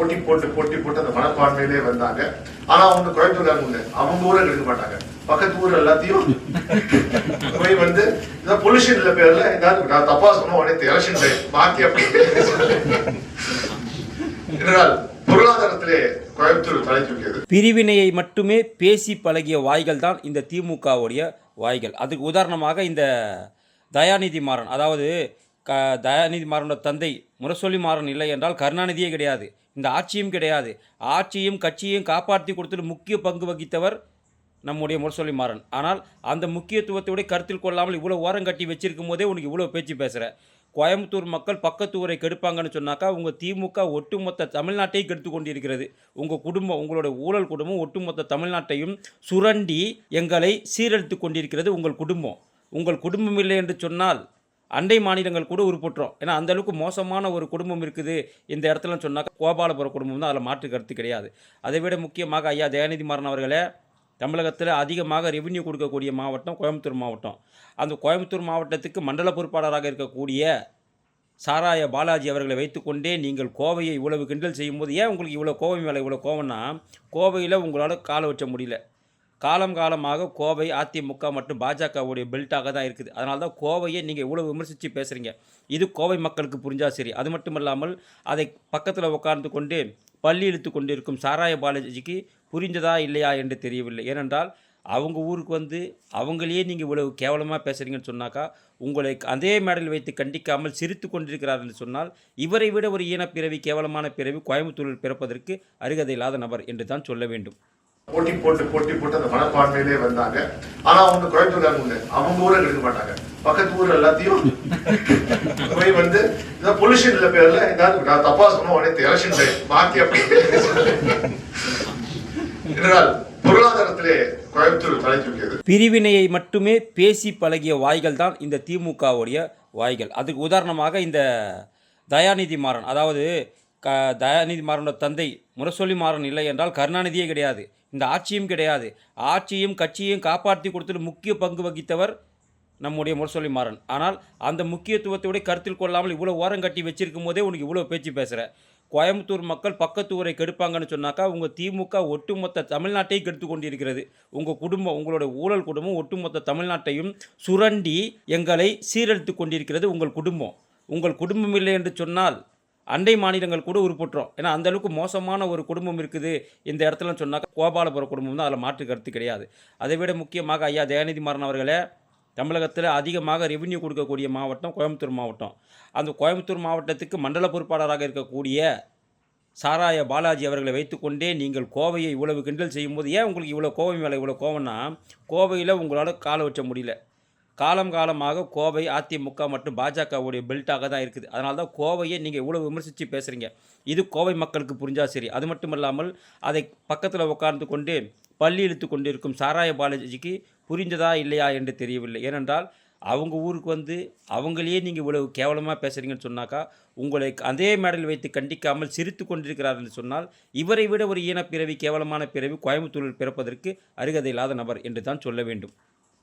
போட்டி போட்டு போட்டி போட்டு அந்த மனப்பான்மையிலே வந்தாங்க. ஆனா அவங்க கோயம்புத்தூர்காரங்க உண்டு அவங்க ஊரை எடுக்க மாட்டாங்க. பக்கத்து ஊர் எல்லாத்தையும் போய் வந்து இந்த பொல்யூஷன்ல பேர்ல ஏதாவது நான் தப்பா சொன்ன உடனே எலெக்ஷன் டைம் மாத்தி அப்படி என்றால் பொருளாதாரத்திலே கோயம்புத்தூர் தலை தூக்கியது பிரிவினையை மட்டுமே பேசி பழகிய வாய்கள் தான் இந்த திமுகவுடைய வாய்கள். அதுக்கு உதாரணமாக இந்த தயாநிதி மாறன் அதாவது க தயாநிதி மாறனோட தந்தை முரசொலி மாறன் இல்லை என்றால் கருணாநிதியே கிடையாது. இந்த ஆட்சியும் கிடையாது. ஆட்சியும் கட்சியையும் காப்பாற்றி கொடுத்துட்டு முக்கிய பங்கு வகித்தவர் நம்முடைய முரசொலி மாறன். ஆனால் அந்த முக்கியத்துவத்தோட கருத்தில் கொள்ளாமல் இவ்வளோ ஓரம் கட்டி வச்சிருக்கும் போதே உனக்கு இவ்வளோ பேச்சு பேசுகிற கோயம்புத்தூர் மக்கள் பக்கத்து ஊரை கெடுப்பாங்கன்னு சொன்னாக்கா உங்கள் திமுக ஒட்டுமொத்த தமிழ்நாட்டையும் கெடுத்து கொண்டிருக்கிறது. உங்கள் குடும்பம் உங்களோட ஊழல் குடும்பம் ஒட்டுமொத்த தமிழ்நாட்டையும் சுரண்டி எங்களை சீரழித்து கொண்டிருக்கிறது உங்கள் குடும்பம். உங்கள் குடும்பம் இல்லை என்று சொன்னால் அண்டை மாநிலங்கள் கூட உருப்பட்டுரும் ஏன்னா அந்தளவுக்கு மோசமான ஒரு குடும்பம் இருக்குது. இந்த இடத்துல சொன்னாக்கா கோபாலபுர குடும்பம் தான் அதில் மாற்று கருத்து கிடையாது. அதை விட முக்கியமாக ஐயா தயாநிதி மாறன் அவர்களே தமிழகத்தில் அதிகமாக ரெவன்யூ கொடுக்கக்கூடிய மாவட்டம் கோயம்புத்தூர் மாவட்டம். அந்த கோயம்புத்தூர் மாவட்டத்துக்கு மண்டல பொறுப்பாளராக இருக்கக்கூடிய சாராய பாலாஜி அவர்களை வைத்துக்கொண்டே நீங்கள் கோவையை இவ்வளவு கிண்டல் செய்யும்போது ஏன் உங்களுக்கு இவ்வளோ கோவை மேலே இவ்வளோ கோவம்னா கோவையில் உங்களால் காலை வச்ச முடியல. காலம் காலமாக கோவை அதிமுக மற்றும் பாஜகவுடைய பெல்ட்டாக தான் இருக்குது. அதனால தான் கோவையை நீங்கள் இவ்வளோ விமர்சித்து பேசுகிறீங்க இது கோவை மக்களுக்கு புரிஞ்சால் சரி. அது மட்டும் இல்லாமல் அதை பக்கத்தில் உட்கார்ந்து கொண்டு பள்ளி இழுத்து கொண்டிருக்கும் சாராய பாலாஜிக்கு புரிஞ்சதா இல்லையா என்று தெரியவில்லை. ஏனென்றால் அவங்க ஊருக்கு வந்து அவங்களையே நீங்கள் இவ்வளவு கேவலமாக பேசுகிறீங்கன்னு சொன்னாக்கா உங்களை அதே மேடல் வைத்து கண்டிக்காமல் சிரித்து கொண்டிருக்கிறார் என்று சொன்னால் இவரை விட ஒரு ஈனப்பிறவி கேவலமான பிறவி கோயம்புத்தூரில் பிறப்பதற்கு அருகதை இல்லாத நபர் என்று தான் சொல்ல வேண்டும். போட்டி போட்டு போட்டி போட்டு அந்த மனப்பான்மையிலே வந்தாங்க. ஆனா அவங்க கோயம்புத்தூர்காரங்க உண்டு. அவங்க ஊரை எடுக்க மாட்டாங்க. பக்கத்து ஊர் எல்லாத்தையும் போய் வந்து இந்த பொல்யூஷன்ல பேர்ல ஏதாவது நான் தப்பா சொன்ன உடனே எலெக்ஷன் மாத்தி அப்படி. என்றால் பொருளாதாரத்திலே கோயம்புத்தூர் தலை தூக்கியது பிரிவினையை மட்டுமே பேசி பழகிய வாய்கள் தான் இந்த திமுகவுடைய வாய்கள். அதுக்கு உதாரணமாக இந்த தயாநிதி மாறன் அதாவது க தயாநிதி மாறனோட தந்தை முரசொலி மாறன் இல்லை என்றால் கருணாநிதியே கிடையாது. இந்த ஆட்சியும் கிடையாது. ஆட்சியும் கட்சியையும் காப்பாற்றி கொடுத்துட்டு முக்கிய பங்கு வகித்தவர் நம்முடைய முரசொலி மாறன். ஆனால் அந்த முக்கியத்துவத்தோட கருத்தில் கொள்ளாமல் இவ்வளோ ஓரம் கட்டி வச்சிருக்கும் போதே உனக்கு இவ்வளோ பேச்சு பேசுகிற கோயம்புத்தூர் மக்கள் பக்கத்து ஊரை கெடுப்பாங்கன்னு சொன்னாக்கா உங்கள் திமுக ஒட்டுமொத்த தமிழ்நாட்டையும் கெடுத்து கொண்டிருக்கிறது. உங்கள் குடும்பம் உங்களோட ஊழல் குடும்பம் ஒட்டுமொத்த தமிழ்நாட்டையும் சுரண்டி எங்களை சீரழித்து கொண்டிருக்கிறது உங்கள் குடும்பம். உங்கள் குடும்பம் இல்லை என்று சொன்னால் அண்டை மாநிலங்கள் கூட உருப்பட்டுறோம். ஏன்னா அந்த அளவுக்கு மோசமான ஒரு குடும்பம் இருக்குது. இந்த இடத்துல சொன்னாக்கா கோபாலபுர குடும்பம் தான் அதில் மாற்று கருத்து கிடையாது. அதை விட முக்கியமாக ஐயா தயாநிதி மாறன் அவர்களே தமிழகத்தில் அதிகமாக ரெவன்யூ கொடுக்கக்கூடிய மாவட்டம் கோயம்புத்தூர் மாவட்டம். அந்த கோயம்புத்தூர் மாவட்டத்துக்கு மண்டல பொறுப்பாளராக இருக்கக்கூடிய சாராய பாலாஜி அவர்களை வைத்துக்கொண்டே நீங்கள் கோவையை இவ்வளவு கிண்டல் செய்யும்போது ஏன் உங்களுக்கு இவ்வளோ கோவை மேலே இவ்வளோ கோவம்னா கோவையில் உங்களால் காலை வச்ச முடியல. காலம் காலமாக கோவை அதிமுக மற்றும் பாஜகவுடைய பெல்ட்டாக தான் இருக்குது. அதனால தான் கோவையை நீங்கள் இவ்வளோ விமர்சித்து பேசுகிறீங்க இது கோவை மக்களுக்கு புரிஞ்சால் சரி. அது மட்டும் இல்லாமல் அதை பக்கத்தில் உட்கார்ந்து கொண்டு பள்ளி இழுத்து கொண்டிருக்கும் சாராய பாலாஜிக்கு புரிஞ்சதா இல்லையா என்று தெரியவில்லை. ஏனென்றால் அவங்க ஊருக்கு வந்து அவங்களையே நீங்கள் இவ்வளவு கேவலமாக பேசுகிறீங்கன்னு சொன்னாக்கா உங்களை அதே மேடல் வைத்து கண்டிக்காமல் சிரித்து கொண்டிருக்கிறார் என்று சொன்னால் இவரை விட ஒரு ஈனப்பிறவி கேவலமான பிறவி கோயம்புத்தூரில் பிறப்பதற்கு அருகதை இல்லாத நபர் என்று தான் சொல்ல வேண்டும்.